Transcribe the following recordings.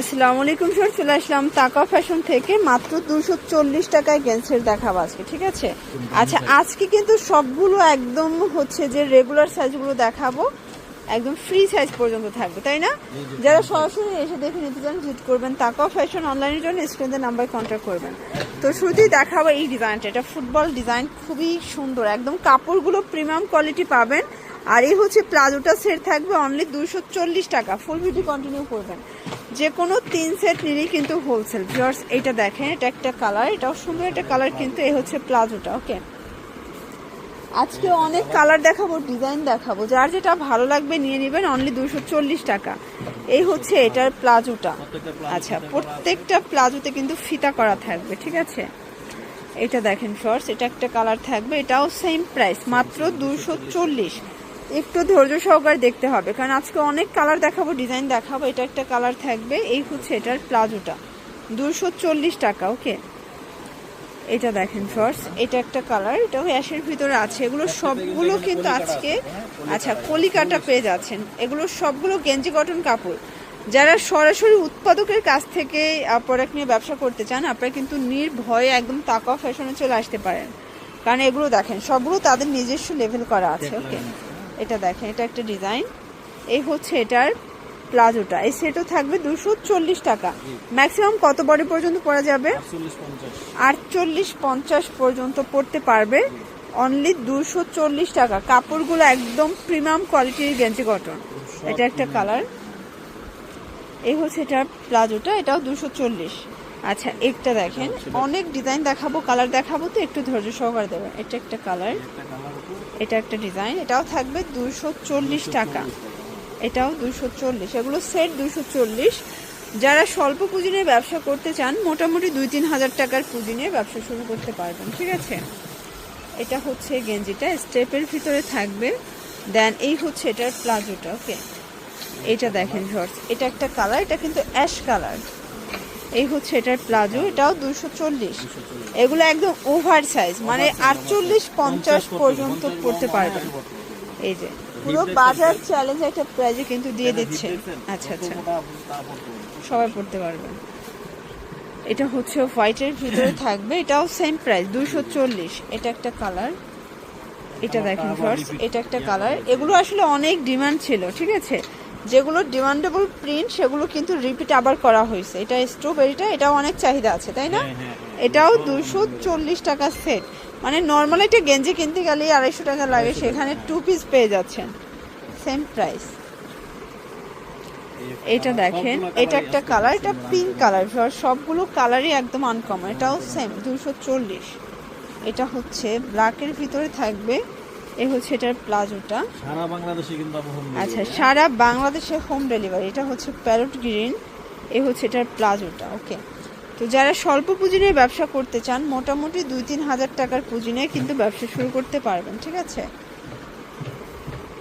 আসসালামু আলাইকুম স্যার চলে আসলাম তাকা ফ্যাশন থেকে। মাত্র দুশো চল্লিশ টাকায় গেন্সের দেখাবো আজকে ঠিক আছে? আচ্ছা আজকে কিন্তু সবগুলো একদম হচ্ছে যে রেগুলার সাইজগুলো দেখাবো। একদম ফ্রি সাইজ পর্যন্ত থাকবে তাই না? যারা সরাসরি এসে দেখে নিতে চান ভিজিট করবেন তাকাও ফ্যাশন অনলাইনের জন্য স্ক্রিনের নাম্বার কন্ট্যাক্ট করবেন। তো শুরুতেই দেখাবো এই ডিজাইনটা এটা ফুটবল ডিজাইন খুবই সুন্দর। একদম কাপড়গুলো প্রিমিয়াম কোয়ালিটি পাবেন। আর এই হচ্ছে প্লাজোটা সেট থাকবে অনলি দুশো চল্লিশ টাকা। ফুল ভিডিও কন্টিনিউ করবেন। যে কোনো তিন সেট নিলেই কিন্তু হোলসেল ভিউয়ার্স এটা দেখেন, এটা একটা কালার এটাও সুন্দর একটা কালার কিন্তু এই হচ্ছে প্লাজোটা ওকে আজকে অনেক কালার দেখাবো ডিজাইন দেখাবো। যার যেটা ভালো লাগবে নিয়ে নেবেন অনলি দুশো চল্লিশ টাকা। এই হচ্ছে এটার প্লাজোটা। আচ্ছা প্রত্যেকটা প্লাজোতে কিন্তু ফিতা করা থাকবে, ঠিক আছে? এটা দেখেন শর্টস এটা একটা কালার থাকবে, এটাও সেম প্রাইস মাত্র দুশো চল্লিশ। একটু ধৈর্য সহকারে দেখতে হবে। কারণ আজকে অনেক কালার দেখাবো ডিজাইন দেখাবো এটা একটা কালার থাকবে। এই হচ্ছে এটার প্লাজোটা। দুশো চল্লিশ টাকা ওকে এটা দেখেন শর্টস এটা একটা কালার এটাও অ্যাশের ভিতরে আছে। এগুলো সবগুলো কিন্তু আজকে আচ্ছা কলিকাটা পেয়ে যাচ্ছেন। এগুলো সবগুলো গেঞ্জি কটন কাপড়। যারা সরাসরি উৎপাদকের কাছ থেকে প্রোডাক্ট নিয়ে ব্যবসা করতে চান আপনারা কিন্তু নির্ভয়ে একদম তাকা ফ্যাশনে চলে আসতে পারেন। কারণ এগুলো দেখেন সবগুলো তাদের নিজস্ব লেভেল করা আছে ওকে এটা দেখেন এটা একটা ডিজাইন। এই হচ্ছে এটার প্লাজোটা। এই সেটও থাকবে দুশো চল্লিশ টাকা। ম্যাক্সিমাম কত বডি পর্যন্ত পরা যাবে? আটচল্লিশ পঞ্চাশ। পর্যন্ত পড়তে পারবে। অনলি দুশো চল্লিশ টাকা। কাপড়গুলো একদম প্রিমিয়াম কোয়ালিটির গেঞ্জি কটন এটা একটা কালার এই হচ্ছে এটা প্লাজোটা এটাও দুশো চল্লিশ। আচ্ছা একটা দেখেন। অনেক ডিজাইন দেখাবো কালার দেখাবো তো একটু ধৈর্য সহকারে দেবেন। এটা একটা কালার এটা একটা ডিজাইন এটাও থাকবে দুশো চল্লিশ টাকা। এটাও দুশো চল্লিশ। এগুলো সেট দুশো চল্লিশ। যারা স্বল্প পুঁজি নিয়ে ব্যবসা করতে চান মোটামুটি দুই তিন হাজার টাকার পুঁজি নিয়ে ব্যবসা শুরু করতে পারবেন ঠিক আছে? এটা হচ্ছে গেঞ্জিটা স্টেপের ভিতরে থাকবে। দেন এই হচ্ছে এটার প্লাজোটা ওকে এটা দেখেন শর্টস এটা একটা কালার এটা কিন্তু অ্যাশ কালার এই হচ্ছে এটার প্লাজো এটাও দুশো চল্লিশ। এগুলো একদম ওভার সাইজ মানে আটচল্লিশ পঞ্চাশ পর্যন্ত পড়তে পারবেন। এই যে পুরো বাজার চ্যালেঞ্জ একটা প্রাইজে কিন্তু দিয়ে দিচ্ছে। আচ্ছা আচ্ছা। সবাই পড়তে পারবেন এটা হচ্ছে হোয়াইটের ভিতরে থাকবে এটাও সেম প্রাইস দুশো চল্লিশ। এটা একটা কালার এটা দেখেন ফার্স্ট এটা একটা কালার এগুলো আসলে অনেক ডিমান্ড ছিল ঠিক আছে? যেগুলো ডিমান্ডেবল প্রিন্ট সেগুলো কিন্তু রিপিট আবার করা হয়েছে। এটা স্ট্রবেরিটা এটাও অনেক চাহিদা আছে তাই না? এটাও দুশো চল্লিশ টাকা সেট মানে নর্মাল একটা গেঞ্জি কিনতে গেলেই আড়াইশো টাকা লাগে সেখানে টু পিস পেয়ে যাচ্ছেন। সেম প্রাইস এটা দেখেন এটা একটা কালার এটা পিঙ্ক কালার সবগুলো কালারই একদম আনকমন এটাও সেম দুশো চল্লিশ। এটা হচ্ছে ব্ল্যাকের ভিতরে থাকবে। এ হচ্ছে এটার প্লাজোটা। সারা বাংলাদেশে কিন্তু আচ্ছা সারা বাংলাদেশে হোম ডেলিভারি এটা হচ্ছে প্যারট গ্রিন এ হচ্ছে এটার প্লাজোটা ওকে তো যারা স্বল্প পুঁজি নিয়ে ব্যবসা করতে চান মোটামুটি দুই তিন হাজার টাকার পুঁজি নিয়ে কিন্তু ব্যবসা শুরু করতে পারবেন ঠিক আছে?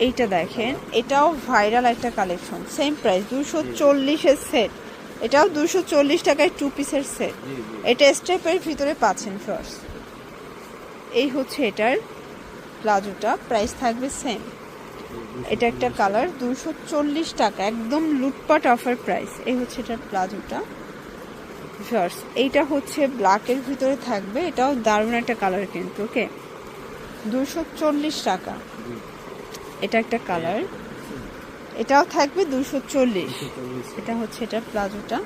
এইটা দেখেন এটাও ভাইরাল একটা কালেকশন সেম প্রাইস দুশো চল্লিশের সেট এটাও দুশো চল্লিশ টাকায় টু পিসের সেট। এটা স্টেপের ভিতরে পাচ্ছেন ফার্স্ট এই হচ্ছে এটার প্লাজোটা প্রাইস থাকবে সেম এটা একটা কালার, দুশো চল্লিশ টাকা, একদম লুটপাট অফার প্রাইস এই হচ্ছে এটার প্লাজোটা। ফার্স্ট এইটা হচ্ছে ব্ল্যাকের ভিতরে থাকবে, এটাও দারুণ একটা কালার কিন্তু ওকে দুশো চল্লিশ টাকা। এটা একটা কালার এটাও থাকবে দুশো চল্লিশ। এটা হচ্ছে এটা প্লাজোটা।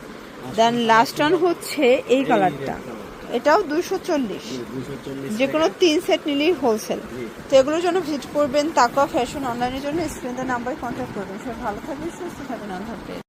দেন লাস্ট ওয়ান হচ্ছে এই কালারটা এটাও দুশো চল্লিশ। যে কোনো তিন সেট নিলেই হোলসেল। তো এগুলোর জন্য ভিজিট করবেন, তাকওয়া ফ্যাশন অনলাইনের জন্য স্ক্রিনের নাম্বারে কন্ট্যাক্ট করবেন। সবাই ভালো থাকবে সুস্থ থাকবেন, আল্লাহ